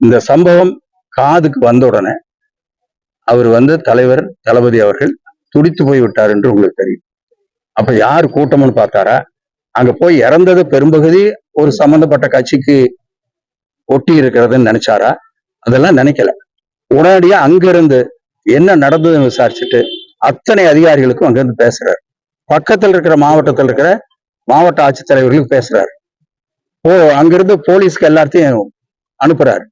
இந்த சம்பவம் காதுக்கு வந்த உடனே அவர் வந்து தலைவர் தளபதி அவர்கள் துடித்து போய் விட்டார் என்று உங்களுக்கு தெரியும். அப்ப யார் கூட்டம்னு பார்த்தாரா? அங்க போய் இறந்தது பெரும்பகுதி ஒரு சம்பந்தப்பட்ட கட்சிக்கு ஒட்டி இருக்கிறதுன்னு நினைச்சாரா? அதெல்லாம் நினைக்கல. உடனடியா அங்கிருந்து என்ன நடந்ததுன்னு விசாரிச்சுட்டு அத்தனை அதிகாரிகளுக்கும் அங்கிருந்து பேசுறாரு. பக்கத்தில் இருக்கிற மாவட்டத்தில் இருக்கிற மாவட்ட ஆட்சித்தலைவர்களுக்கு பேசுறாரு. ஓ அங்கிருந்து போலீஸ்க்கு எல்லாத்தையும் அனுப்புறாரு.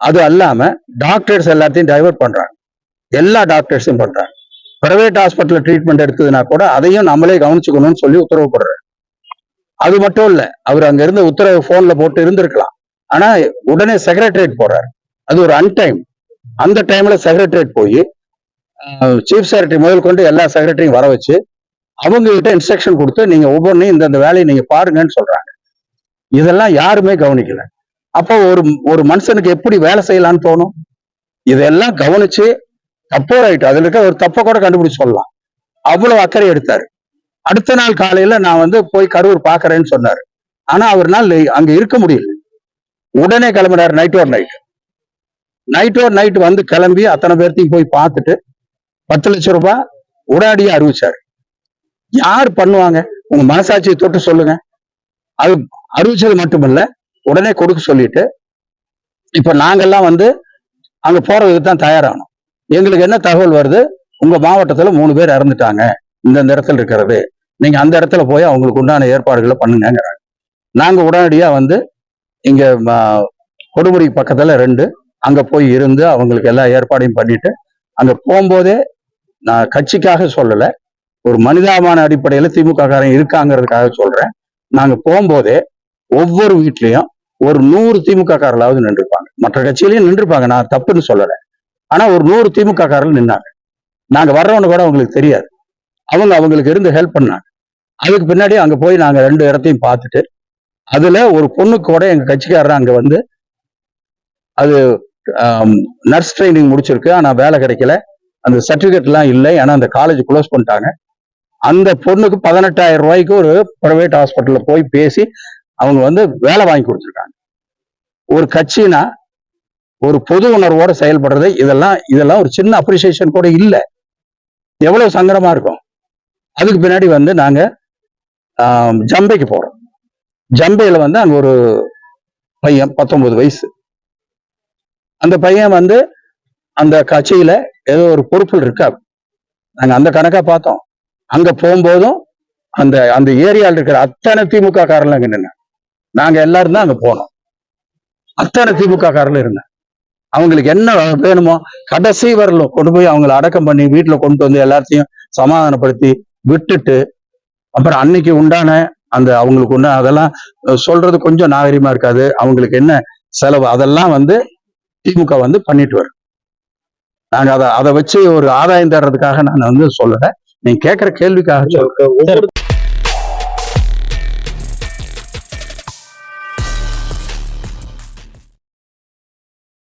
அது அல்லாம டாக்டர்ஸ் எல்லாத்தையும் டைவர்ட் பண்றாங்க. எல்லா டாக்டர்ஸும் பண்றாங்க. பிரைவேட் ஹாஸ்பிட்டல் ட்ரீட்மெண்ட் எடுத்ததுன்னா கூட அதையும் நம்மளே கவனிச்சுக்கணும்னு சொல்லி உத்தரவு போடுறாரு அது மட்டும் இல்ல அவர் அங்க இருந்து உத்தரவு போன்ல போட்டு இருந்திருக்கலாம். ஆனா உடனே செக்ரட்டரியேட் போறாரு. அது ஒரு அன்டைம் அந்த டைம்ல செக்ரட்டரியேட் போய் சீஃப் செக்ரட்டரி முதல் கொண்டு எல்லா செக்ரட்டரியும் வர வச்சு அவங்க கிட்ட இன்ஸ்ட்ரக்ஷன் கொடுத்து நீங்க ஒவ்வொன்றையும் இந்த வேலையை நீங்க பாருங்கன்னு சொல்றாங்க. இதெல்லாம் யாருமே கவனிக்கல. அப்போ ஒரு ஒரு மனுஷனுக்கு எப்படி வேலை செய்யலாம்னு தோணும்? இதெல்லாம் கவனிச்சு தப்போ ரைட் அதுல இருக்க ஒரு தப்பை கூட கண்டுபிடிச்சு சொல்லலாம் அவ்வளவு அக்கறை எடுத்தாரு. அடுத்த நாள் காலையில நான் வந்து போய் கரூர் பாக்குறேன்னு சொன்னாரு. ஆனா அவர்னால அங்க இருக்க முடியல. உடனே கிளம்புறாரு night or night night or night வந்து கிளம்பி அத்தனை பேர்த்தையும் போய் பார்த்துட்டு பத்து லட்சம் ரூபாய் உடனடியா அறிவிச்சாரு. யார் பண்ணுவாங்க? உங்க மனசாட்சியை தொட்டு சொல்லுங்க. அது அறிவிச்சது மட்டுமல்ல உடனே கொடுக்க சொல்லிட்டு இப்ப நாங்கெல்லாம் வந்து அங்க போறதுக்கு தான் தயாரானோம். எங்களுக்கு என்ன தகவல் வருது? உங்க மாவட்டத்துல மூணு பேர் இறந்துட்டாங்க. இந்த இடத்துல இருக்கிறது. நீங்க அந்த இடத்துல போய் அவங்களுக்கு உண்டான ஏற்பாடுகளை பண்ணுங்கிறாங்க நாங்க உடனடியா வந்து இங்க ம- கொடுமுடி பக்கத்துல ரெண்டு அங்க போய் இருந்து அவங்களுக்கு எல்லா ஏற்பாடையும் பண்ணிட்டு அங்க போகும்போதே நான் கட்சிக்காக சொல்லல ஒரு மனிதாபமான அடிப்படையில திமுக காரன் இருக்காங்கிறதுக்காக சொல்றேன். நாங்க போகும்போதே ஒவ்வொரு வீட்லயும் ஒரு நூறு திமுக காரர்களாவது நின்றுப்பாங்க. மற்ற கட்சியிலையும் நின்றுப்பாங்க. நான் தப்புன்னு சொல்லலை. ஆனா ஒரு நூறு திமுக காரர்கள் நின்னாங்க. நாங்க வர்றவனு கூட அவங்களுக்கு தெரியாது. அவங்க அவங்களுக்கு இருந்து ஹெல்ப் பண்ணாங்க. அதுக்கு பின்னாடி அங்க போய் நாங்க ரெண்டு இடத்தையும் பார்த்துட்டு அதுல ஒரு பொண்ணுக்கு கூட எங்க கட்சிக்காரர் அங்க வந்து அது நர்ஸ் ட்ரைனிங் முடிச்சிருக்கு. ஆனா வேலை கிடைக்கல. அந்த சர்டிபிகேட் எல்லாம் இல்லை. ஏன்னா அந்த காலேஜ் க்ளோஸ் பண்ணிட்டாங்க. அந்த பொண்ணுக்கு பதினெட்டாயிரம் ரூபாய்க்கு ஒரு பிரைவேட் ஹாஸ்பிட்டலில் போய் பேசி அவங்க வந்து வேலை வாங்கி கொடுத்துருக்காங்க. ஒரு கட்சினா ஒரு பொது உணர்வோட செயல்படுறது இதெல்லாம் இதெல்லாம் ஒரு சின்ன அப்ரிசியேஷன் கூட இல்லை. எவ்வளவு சங்கடமா இருக்கும். அதுக்கு பின்னாடி வந்து நாங்க ஜம்பைக்கு போறோம். ஜம்பையில வந்து அங்க ஒரு பையன் பத்தொன்பது வயசு. அந்த பையன் வந்து அந்த கட்சியில ஏதோ ஒரு பொறுப்பில் இருக்கா நாங்க அந்த கணக்கா பார்த்தோம். அங்க போகும்போதும் அந்த அந்த ஏரியால இருக்கிற அத்தனை திமுக காரெல்லாம் அங்க நாங்க எல்லாரும் தான் அங்க போனோம். அத்தனை திமுக காரர்கள் இருந்தாங்க அவங்களுக்கு என்ன வேணுமோ கடைசி வரலும் கொண்டு போய் அவங்கள அடக்கம் பண்ணி வீட்டுல கொண்டு வந்து எல்லாத்தையும் சமாதானப்படுத்தி விட்டுட்டு அப்புறம் அன்னைக்கு உண்டான அந்த அவங்களுக்கு உண்டான அதெல்லாம் சொல்றது கொஞ்சம் நாகரிகமா இருக்காது. அவங்களுக்கு என்ன செலவு? அதெல்லாம் வந்து திமுக வந்து பண்ணிட்டு வரும். நாங்க அதை அதை வச்சு ஒரு ஆதாயம் தர்றதுக்காக நான் வந்து சொல்லல. நீங்க கேட்கிற கேள்விக்காக சொல்றேன்.